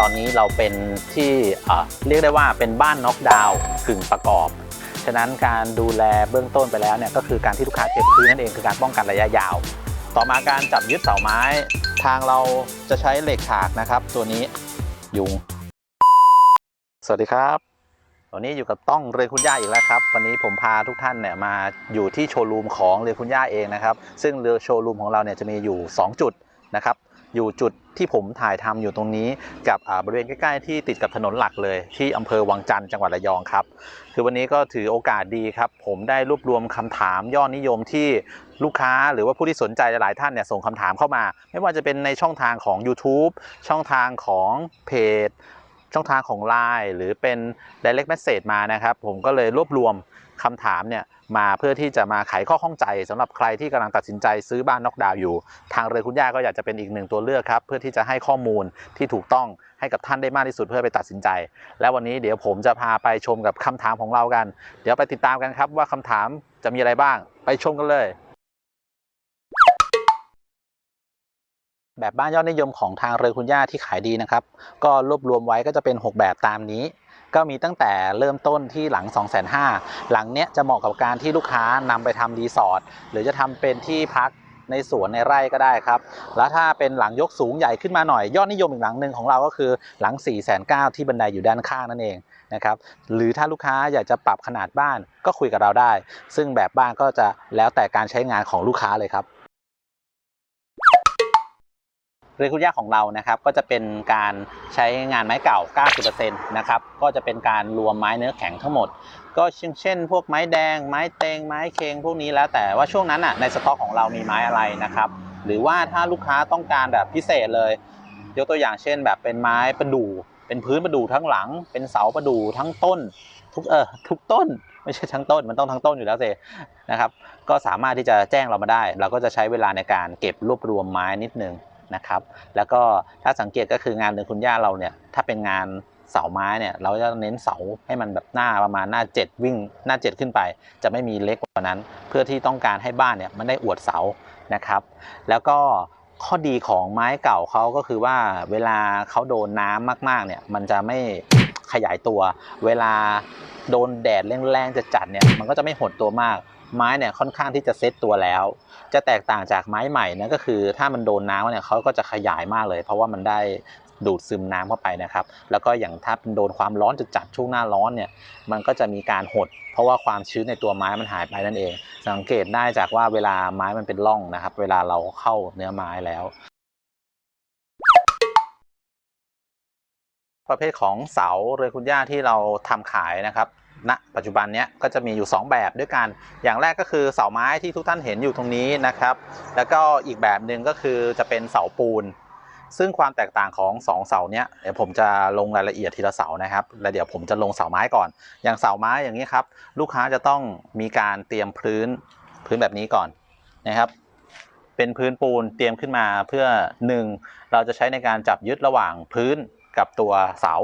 ตอนนี้เราเป็นที่เรียกได้ว่าเป็นบ้านน็อกดาวน์กึ่งประกอบ ฉะนั้นการดูแลเบื้องต้นไปแล้วเนี่ยก็คือการที่ลูกค้าเทพื้นนั่นเองคือการป้องกันระยะยาว ต่อมาการจับยึดเสาไม้ ทางเราจะใช้เหล็กฉากนะครับ ตัวนี้ยุง สวัสดีครับวันนี้อยู่กับต้องเรือนคุณย่าอีกแล้วครับ วันนี้ผมพาทุกท่านเนี่ยมาอยู่ที่โชว์รูมของเรือนคุณย่าเองนะครับ ซึ่งเรือโชว์รูมของเราเนี่ยจะมีอยู่ 2 จุดนะครับ อยู่จุดที่ผมถ่ายทำอยู่ตรงนี้ กับบริเวณใกล้ๆที่ติดกับถนนหลักเลยที่อำเภอวังจันทร์จังหวัดระยองครับ คือวันนี้ก็ถือโอกาสดีครับ ผมได้รวบรวมคำถามยอดนิยมที่ลูกค้าหรือว่าผู้ที่สนใจหลายท่านเนี่ยส่งคำถามเข้ามา ไม่ว่าจะเป็นในช่องทางของ YouTube ช่องทางของเพจ ช่องทางของ Line หรือเป็น direct message มานะครับ ผมก็เลยรวบรวมคำถามเนี่ยมาเพื่อที่จะมาไขข้อข้องใจสำหรับใครที่กำลังตัดสินใจซื้อบ้านนอกดาวอยู่ ทางเรือคุณย่าก็อยากจะเป็นอีกหนึ่งตัวเลือกครับ เพื่อที่จะให้ข้อมูลที่ถูกต้องให้กับท่านได้มากที่สุดเพื่อไปตัดสินใจ และวันนี้เดี๋ยวผมจะพาไปชมกับคำถามของเรากัน เดี๋ยวไปติดตามกันครับว่าคำถามจะมีอะไรบ้าง ไปชมกันเลย แบบบ้านยอดนิยมของทางเรือคุณย่าที่ขายดีนะครับ ก็รวบรวมไว้ก็จะเป็น 6 แบบตามนี้ ก็มีตั้งแต่เริ่มต้นที่หลัง 2 5 0 0 0หลังเนี้ยจะเหมาะกับการที่ลูกค้านำไปทำรีสอร์ทหรือจะทำเป็นที่พักในสวนในไร่ก็ได้ครับ แล้วถ้าเป็นหลังยกสูงใหญ่ขึ้นมาหน่อย ยอดนิยมอีกหลังหนึ่งของเราก็คือหลัง 4 9 0 0 0ที่บันไดอยู่ด้านข้างนั่นเองนะครับหรือถ้าลูกค้าอยากจะปรับขนาดบ้านก็คุยกับเราได้ ซึ่งแบบบ้านก็จะแล้วแต่การใช้งานของลูกค้าเลยครับ เรือคุณย่าของเรานะครับก็จะเป็นการใช้งานไม้เก่า 90%นะครับก็จะเป็นการรวมไม้เนื้อแข็งทั้งหมด ก็เช่นเช่น พวกไม้แดง ไม้เตงไม้เคงพวกนี้แล้วแต่ว่าช่วงนั้นอะในสต็อกของเรามีไม้อะไรนะครับหรือว่าถ้าลูกค้าต้องการแบบพิเศษเลย ยกตัวอย่างเช่น แบบเป็นไม้ประดู่เป็นพื้นประดู่ทั้งหลัง เป็นเสาประดู่ทั้งต้น ทุกเออทุกต้นไม่ใช่ทั้งต้นมันต้องทั้งต้นอยู่แล้วเซนะครับ ก็สามารถที่จะแจ้งเรามาได้ เราก็จะใช้เวลาในการเก็บรวบรวมไม้นิดนึง นะครับ แล้วก็ถ้าสังเกตก็คืองานเดินคุณย่าเราเนี่ยถ้าเป็นงานเสาไม้เนี่ยเราจะเน้นเสาให้มันแบบหน้าประมาณหน้า 7 วิ่งหน้า 7 ขึ้นไป จะไม่มีเล็กกว่านั้น เพื่อที่ต้องการให้บ้านเนี่ยมันได้อวดเสานะครับ แล้วก็ข้อดีของไม้เก่าเขาก็คือว่าเวลาเขาโดนน้ำมากๆเนี่ยมันจะไม่ขยายตัว เวลาโดนแดดแรงๆจะจัดเนี่ยมันก็จะไม่หดตัวมาก ไม้เนี่ยค่อนข้างที่จะเซ็ตตัวแล้ว จะแตกต่างจากไม้ใหม่นั่นก็คือ ถ้ามันโดนน้ำเนี่ยเขาก็จะขยายมากเลย เพราะว่ามันได้ดูดซึมน้ำเข้าไปนะครับ แล้วก็อย่างถ้าเป็นโดนความร้อนจัดๆช่วงหน้าร้อนเนี่ย มันก็จะมีการหด เพราะว่าความชื้นในตัวไม้มันหายไปนั่นเอง สังเกตได้จากว่าเวลาไม้มันเป็นร่องนะครับ เวลาเราเข้าเนื้อไม้แล้ว ประเภทของเสาเรือคุณย่าที่เราทำขายนะครับ ณปัจจุบันนี้ก็จะมีอยู่ 2 แบบด้วยกัน อย่างแรกก็คือเสาไม้ที่ทุกท่านเห็นอยู่ตรงนี้นะครับ แล้วก็อีกแบบหนึ่งก็คือจะเป็นเสาปูน ซึ่งความแตกต่างของสองเสาเนี้ยเดี๋ยวผมจะลงรายละเอียดทีละเสานะครับ แล้วเดี๋ยวผมจะลงเสาไม้ก่อน อย่างเสาไม้อย่างนี้ครับ ลูกค้าจะต้องมีการเตรียมพื้นพื้นแบบนี้ก่อนนะครับเป็นพื้นปูนเตรียมขึ้นมาเพื่อ 1. เราจะใช้ในการจับยึดระหว่างพื้นกับตัวเสา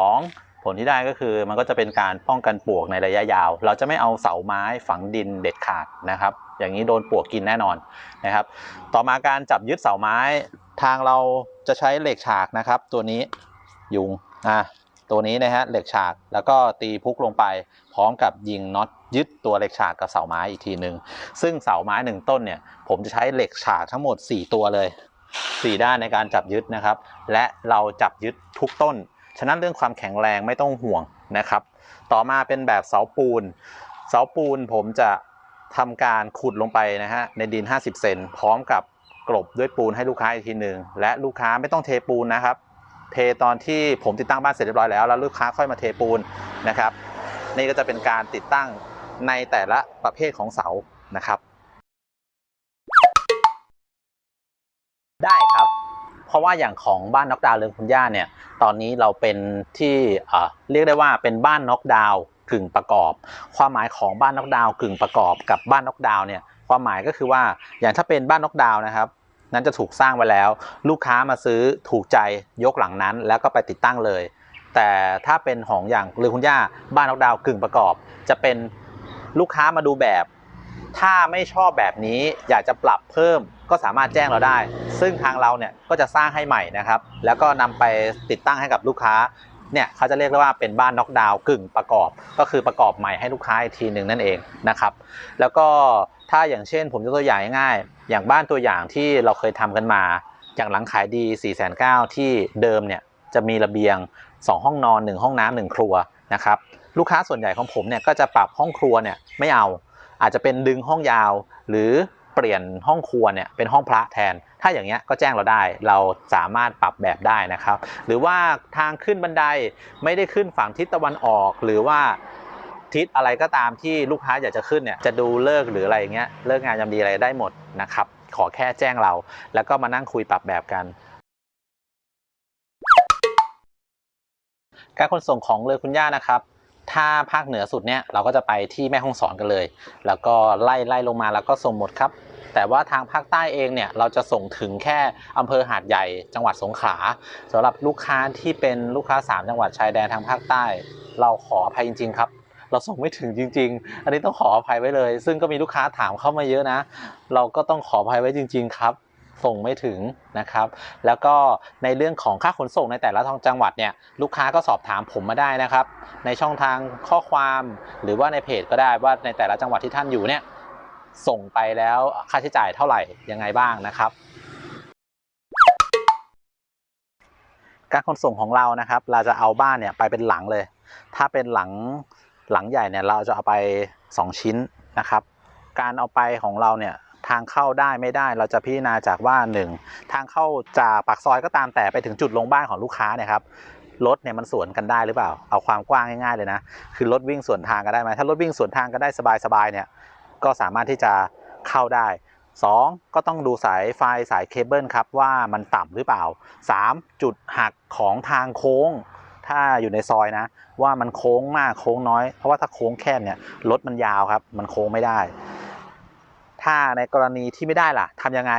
2. ผลที่ได้ก็คือมันก็จะเป็นการป้องกันปลวกในระยะยาว เราจะไม่เอาเสาไม้ฝังดินเด็ดขาดนะครับ อย่างนี้โดนปลวกกินแน่นอนนะครับ ต่อมาการจับยึดเสาไม้ ทางเราจะใช้เหล็กฉากนะครับ ตัวนี้ยุงอะตัวนี้นะฮะเหล็กฉากแล้วก็ตีพุกลงไป พร้อมกับยิงน็อตยึดตัวเหล็กฉากกับเสาไม้อีกทีหนึ่งซึ่งเสาไม้หนึ่งต้นเนี่ยผมจะใช้เหล็กฉากทั้งหมด 4 ตัวเลย 4 ด้านในการจับยึดนะครับ และเราจับยึดทุกต้น ฉะนั้นเรื่องความแข็งแรงไม่ต้องห่วงนะครับ ต่อมาเป็นแบบเสาปูน เสาปูนผมจะทำการขุดลงไปนะฮะในดิน 50 เซนพร้อมกับกลบด้วยปูนให้ลูกค้าอีกทีหนึ่งและลูกค้าไม่ต้องเทปูนนะครับ เทตอนที่ผมติดตั้งบ้านเสร็จเรียบร้อยแล้วแล้วลูกค้าค่อยมาเทปูนนะครับ นี่ก็จะเป็นการติดตั้งในแต่ละประเภทของเสานะครับ ได้ เพราะว่าอย่างของบ้านน็อกดาวน์เรือนคุณย่าเนี่ยตอนนี้เราเป็นที่เอ่อเรียกได้ว่าเป็นบ้านน็อกดาวน์กึ่งประกอบ ความหมายของบ้านน็อกดาวน์กึ่งประกอบกับบ้านน็อกดาวน์เนี่ยความหมายก็คือว่าอย่างถ้าเป็นบ้านน็อกดาวน์นะครับนั้นจะถูกสร้างไว้แล้ว ลูกค้ามาซื้อถูกใจยกหลังนั้น แล้วก็ไปติดตั้งเลย แต่ถ้าเป็นของอย่างเรือคุณย่าบ้านน็อกดาวน์กึ่งประกอบ จะเป็นลูกค้ามาดูแบบ ถ้าไม่ชอบแบบนี้อยากจะปรับเพิ่ม ก็สามารถแจ้งเราได้ ซึ่งทางเราเนี่ยก็จะสร้างให้ใหม่นะครับ แล้วก็นำไปติดตั้งให้กับลูกค้าเนี่ยเขาจะเรียกว่าเป็นบ้านน็อกดาวน์กึ่งประกอบ ก็คือประกอบใหม่ให้ลูกค้าอีกทีหนึ่งนั่นเองนะครับ แล้วก็ถ้าอย่างเช่น ผมยกตัวอย่างง่ายๆอย่างบ้านตัวอย่างที่เราเคยทำกันมา อย่างหลังขายดี 4 9 0 0 0ที่เดิมเนี่ยจะมีระเบียง 2 ห้องนอน 1 ห้องน้ำหนึ่1ครัวนะครับลูกค้าส่วนใหญ่ของผมเนี่ยก็จะปรับห้องครัวเนี่ยไม่เอา อาจจะเป็นดึงห้องยาว หรือ เปลี่ยนห้องครัวเนี่ยเป็นห้องพระแทน ถ้าอย่างเงี้ยก็แจ้งเราได้ เราสามารถปรับแบบได้นะครับ หรือว่าทางขึ้นบันไดไม่ได้ขึ้นฝั่งทิศตะวันออก หรือว่าทิศอะไรก็ตามที่ลูกค้าอยากจะขึ้นเนี่ยจะดูเลิกหรืออะไรอย่างเงี้ยเลิกงานยามดีอะไรได้หมดนะครับ ขอแค่แจ้งเรา แล้วก็มานั่งคุยปรับแบบกันการขนส่งของเรือคุณย่านะครับ ถ้าภาคเหนือสุดเนี่ยเราก็จะไปที่แม่ฮ่องสอนกันเลย แล้วก็ไล่ไล่ลงมาแล้วก็ส่งหมดครับ แต่ว่าทางภาคใต้เองเนี่ยเราจะส่งถึงแค่อำเภอหาดใหญ่จังหวัดสงขลาสำหรับลูกค้าที่เป็นลูกค้า 3 จังหวัดชายแดนทางภาคใต้ เราขออภัยจริง ๆ ครับเราส่งไม่ถึงจริง ๆ อันนี้ต้องขออภัยไว้เลย ซึ่งก็มีลูกค้าถามเข้ามาเยอะนะ เราก็ต้องขออภัยไว้จริง ๆ ครับ ส่งไม่ถึงนะครับ แล้วก็ในเรื่องของค่าขนส่งในแต่ละทางจังหวัดเนี่ยลูกค้าก็สอบถามผมมาได้นะครับ ในช่องทางข้อความหรือว่าในเพจก็ได้ว่าในแต่ละจังหวัดที่ท่านอยู่เนี่ยส่งไปแล้วค่าใช้จ่ายเท่าไหร่ยังไงบ้างนะครับ การขนส่งของเรานะครับ เราจะเอาบ้านเนี่ยไปเป็นหลังเลย ถ้าเป็นหลังหลังใหญ่เนี่ยเราจะเอาไป 2 ชิ้นนะครับ การเอาไปของเราเนี่ย ทางเข้าได้ไม่ได้ เราจะพิจารณาจากว่า 1 ทางเข้าจากปากซอยก็ตามแต่ไปถึงจุดลงบ้านของลูกค้าเนี่ยครับรถเนี่ยมันสวนกันได้หรือเปล่า เอาความกว้างง่ายๆเลยนะ คือรถวิ่งสวนทางกันได้ไหมถ้ารถวิ่งสวนทางกันได้สบายๆเนี่ย ก็สามารถที่จะเข้าได้ 2 ก็ต้องดูสายไฟสายเคเบิลครับว่ามันต่ำหรือเปล่า 3 จุดหักของทางโค้ง ถ้าอยู่ในซอยนะ ว่ามันโค้งมากโค้งน้อย เพราะว่าถ้าโค้งแคบเนี่ยรถมันยาวครับ มันโค้งไม่ได้ ถ้าในกรณีที่ไม่ได้ล่ะทำยังไง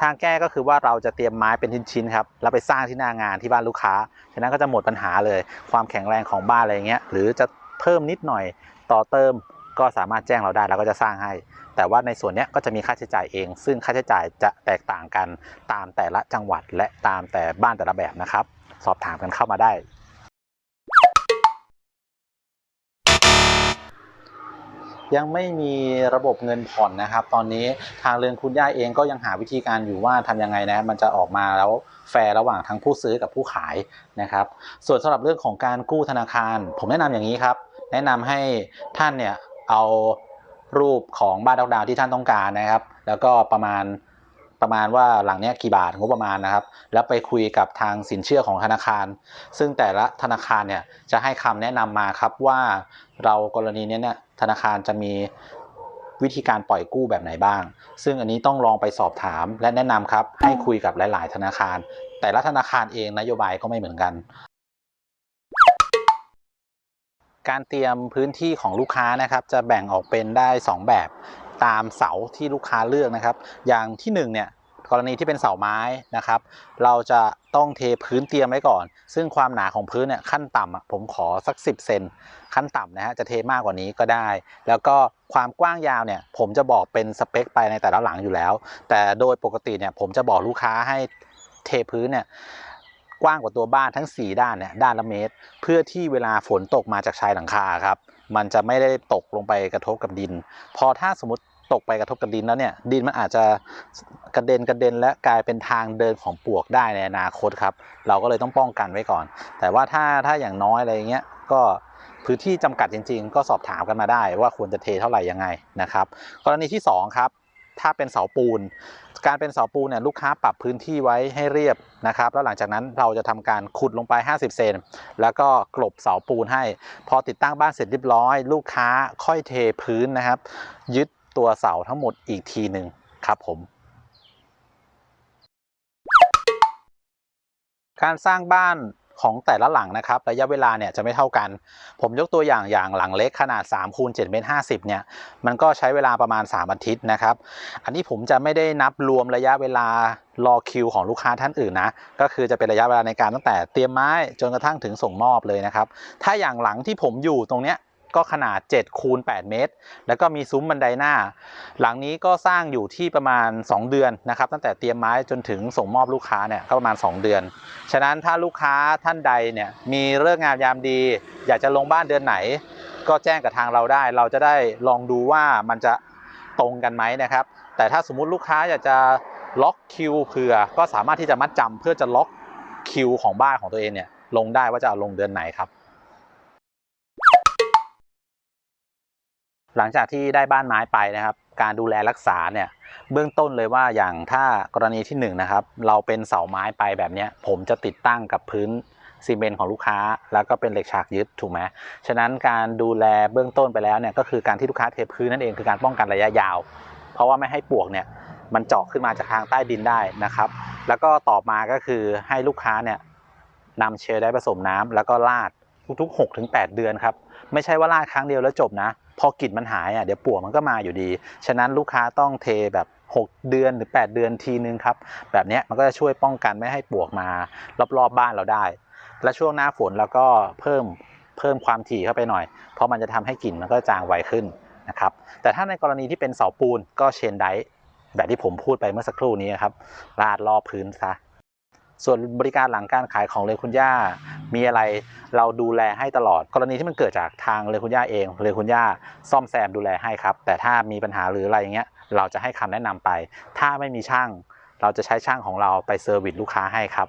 ทางแก้ก็คือว่าเราจะเตรียมไม้เป็นชิ้นๆครับแล้วไปสร้างที่หน้างานที่บ้านลูกค้า ฉะนั้นก็จะหมดปัญหาเลย ความแข็งแรงของบ้านอะไรเงี้ย หรือจะเพิ่มนิดหน่อยต่อเติมก็สามารถแจ้งเราได้เราก็จะสร้างให้ แต่ว่าในส่วนนี้ก็จะมีค่าใช้จ่ายเอง ซึ่งค่าใช้จ่ายจะแตกต่างกันตามแต่ละจังหวัดและตามแต่บ้านแต่ละแบบนะครับ สอบถามกันเข้ามาได้ ยังไม่มีระบบเงินผ่อนนะครับ ตอนนี้ทางเรือนคุณย่าเองก็ยังหาวิธีการอยู่ว่าทำยังไงนะมันจะออกมาแล้วแฟร์ระหว่างทั้งผู้ซื้อกับผู้ขายนะครับ ส่วนสำหรับเรื่องของการกู้ธนาคาร ผมแนะนำอย่างนี้ครับ แนะนำให้ท่านเนี่ยเอารูปของบ้านดอกดาวที่ท่านต้องการนะครับ แล้วก็ประมาณประมาณว่าหลังเนี้ยกี่บาทงบประมาณนะครับ แล้วไปคุยกับทางสินเชื่อของธนาคาร ซึ่งแต่ละธนาคารเนี่ยจะให้คำแนะนำมาครับว่าเรากรณีเนี้ยเนี่ย ธนาคารจะมีวิธีการปล่อยกู้แบบไหนบ้าง ซึ่งอันนี้ต้องลองไปสอบถามและแนะนำครับ ให้คุยกับหลาย ๆ ธนาคาร แต่ละธนาคารเองนโยบายก็ไม่เหมือนกัน การเตรียมพื้นที่ของลูกค้านะครับ จะแบ่งออกเป็นได้ 2 แบบตามเสาที่ลูกค้าเลือกนะครับ อย่างที่1เนี่ย กรณีที่เป็นเสาไม้นะครับ เราจะต้องเทพื้นเตรียมไว้ก่อน ซึ่งความหนาของพื้นเนี่ยขั้นต่ำอะผมขอสัก 10เซนขั้นต่ำนะฮะจะเทมากกว่านี้ก็ได้ แล้วก็ความกว้างยาวเนี่ยผมจะบอกเป็นสเปคไปในแต่ละหลังอยู่แล้ว แต่โดยปกติเนี่ยผมจะบอกลูกค้าให้เทพื้นเนี่ยกว้างกว่าตัวบ้านทั้ง 4 ด้านเนี่ยด้านละเมตร เพื่อที่เวลาฝนตกมาจากชายหลังคาครับมันจะไม่ได้ตกลงไปกระทบกับดิน พอถ้าสมมติ ตกไปกระทบกับดินแล้วเนี่ยดินมันอาจจะกระเด็นกระเด็นและกลายเป็นทางเดินของปลวกได้ในอนาคตครับ เราก็เลยต้องป้องกันไว้ก่อน แต่ว่าถ้าถ้าอย่างน้อยอะไรเงี้ยก็พื้นที่จำกัดจริง ๆ ก็สอบถามกันมาได้ว่าควรจะเทเท่าไหร่ยังไงนะครับกรณีที่สองครับ ถ้าเป็นเสาปูน การเป็นเสาปูนเนี่ยลูกค้าปรับพื้นที่ไว้ให้เรียบนะครับ แล้วหลังจากนั้นเราจะทำการขุดลงไป 50 เซนแล้วก็กลบเสาปูนให้ พอติดตั้งบ้านเสร็จเรียบร้อย ลูกค้าค่อยเทพื้นนะครับ ยึด ตัวเสาทั้งหมดอีกทีหนึ่งครับผม การสร้างบ้านของแต่ละหลังนะครับระยะเวลาเนี่ยจะไม่เท่ากัน ผมยกตัวอย่างอย่างหลังเล็กขนาด3คูณ7เมตร50เนี่ยมันก็ใช้เวลาประมาณ 3 อาทิตย์นะครับ อันนี้ผมจะไม่ได้นับรวมระยะเวลารอคิวของลูกค้าท่านอื่นนะก็คือจะเป็นระยะเวลาในการตั้งแต่เตรียมไม้จนกระทั่งถึงส่งมอบเลยนะครับ ถ้าอย่างหลังที่ผมอยู่ตรงเนี้ย ก็ขนาด7คูณ8เมตร แล้วก็มีซุ้มบันไดหน้า หลังนี้ก็สร้างอยู่ที่ประมาณ 2 เดือนนะครับตั้งแต่เตรียมไม้จนถึงส่งมอบลูกค้าเนี่ยก็ประมาณ 2 เดือน ฉะนั้นถ้าลูกค้าท่านใดเนี่ยมีเลิกษ์งามยามดี อยากจะลงบ้านเดือนไหน ก็แจ้งกับทางเราได้ เราจะได้ลองดูว่ามันจะตรงกันไหมนะครับ แต่ถ้าสมมุติลูกค้าอยากจะล็อกคิวเผื่อก็สามารถที่จะมัดจำเพื่อจะล็อกคิวของบ้านของตัวเองเนี่ยลงได้ว่าจะเอาลงเดือนไหนครับ หลังจากที่ได้บ้านไม้ไปนะครับ การดูแลรักษาเนี่ยเบื้องต้นเลยว่าอย่างถ้ากรณีที่1นงนะครับ เราเป็นเสาไม้ไปแบบนี้ผมจะติดตั้งกับพื้นซีเมนต์ของลูกค้า แล้วก็เป็นเหล็กฉากยึดถูกไหมฉะนั้นการดูแลเบื้องต้นไปแล้วเนี่ยก็คือการที่ลูกค้าเทพื้นนั่นเองคือการป้องกันระยะยาว เพราะว่าไม่ให้ปวกเนี่ยมันเจาะขึ้นมาจากทางใต้ดินได้นะครับ แล้วก็ต่อมาก็คือให้ลูกค้าเนี่ยนำเชลได้ผสมน้ำแล้วก็ลาดทุกๆ6-8 เดือนครับไม่ใช่ว่าลาดครั้งเดียวแล้วจบนะ พอกลิ่นมันหายอะเดี๋ยวปลวกมันก็มาอยู่ดี ฉะนั้นลูกค้าต้องเทแบบ 6 เดือนหรือ 8 เดือนทีนึงครับ แบบนี้มันก็จะช่วยป้องกันไม่ให้ปวกมารอบๆบบ้านเราได้ และช่วงหน้าฝนเราก็เพิ่มเพิ่มความถี่เข้าไปหน่อย เพราะมันจะทำให้กลิ่นมันก็จางไวขึ้นนะครับ แต่ถ้าในกรณีที่เป็นเสาปูนก็เชนไดแบบที่ผมพูดไปเมื่อสักครู่นี้ครับราดรอบพื้นซะ ส่วนบริการหลังการขายของเลคุณย่า มีอะไรเราดูแลให้ตลอด กรณีที่มันเกิดจากทางเลคุณย่าเองเลคุณย่าซ่อมแซมดูแลให้ครับ แต่ถ้ามีปัญหาหรืออะไรอย่างเงี้ยเราจะให้คำแนะนำไป ถ้าไม่มีช่าง เราจะใช้ช่างของเราไปเซอร์วิสลูกค้าให้ครับ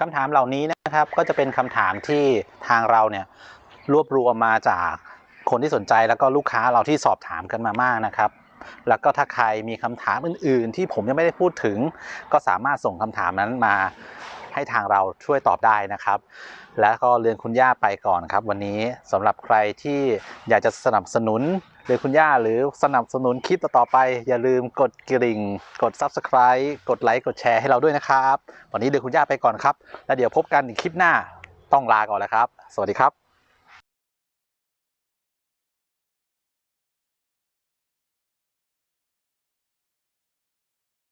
คำถามเหล่านี้นะครับก็จะเป็นคำถามที่ทางเราเนี่ยรวบรวมมาจากคนที่สนใจแล้วก็ลูกค้าเราที่สอบถามกันมามากนะครับ แล้วก็ถ้าใครมีคำถามอื่น ๆ ที่ผมยังไม่ได้พูดถึง ก็สามารถส่งคำถามนั้นมาให้ทางเราช่วยตอบได้นะครับ และก็เรียนคุณย่าไปก่อนครับ วันนี้สำหรับใครที่อยากจะสนับสนุนเรียนคุณย่าหรือสนับสนุนคลิปต่อๆไป อย่าลืมกดกริ่ง กด Subscribe กดไลค์กดแชร์ให้เราด้วยนะครับ วันนี้เรียนคุณย่าไปก่อนครับ แล้วเดี๋ยวพบกันในคลิปหน้าต้องลาก่อนแล้วครับ สวัสดีครับ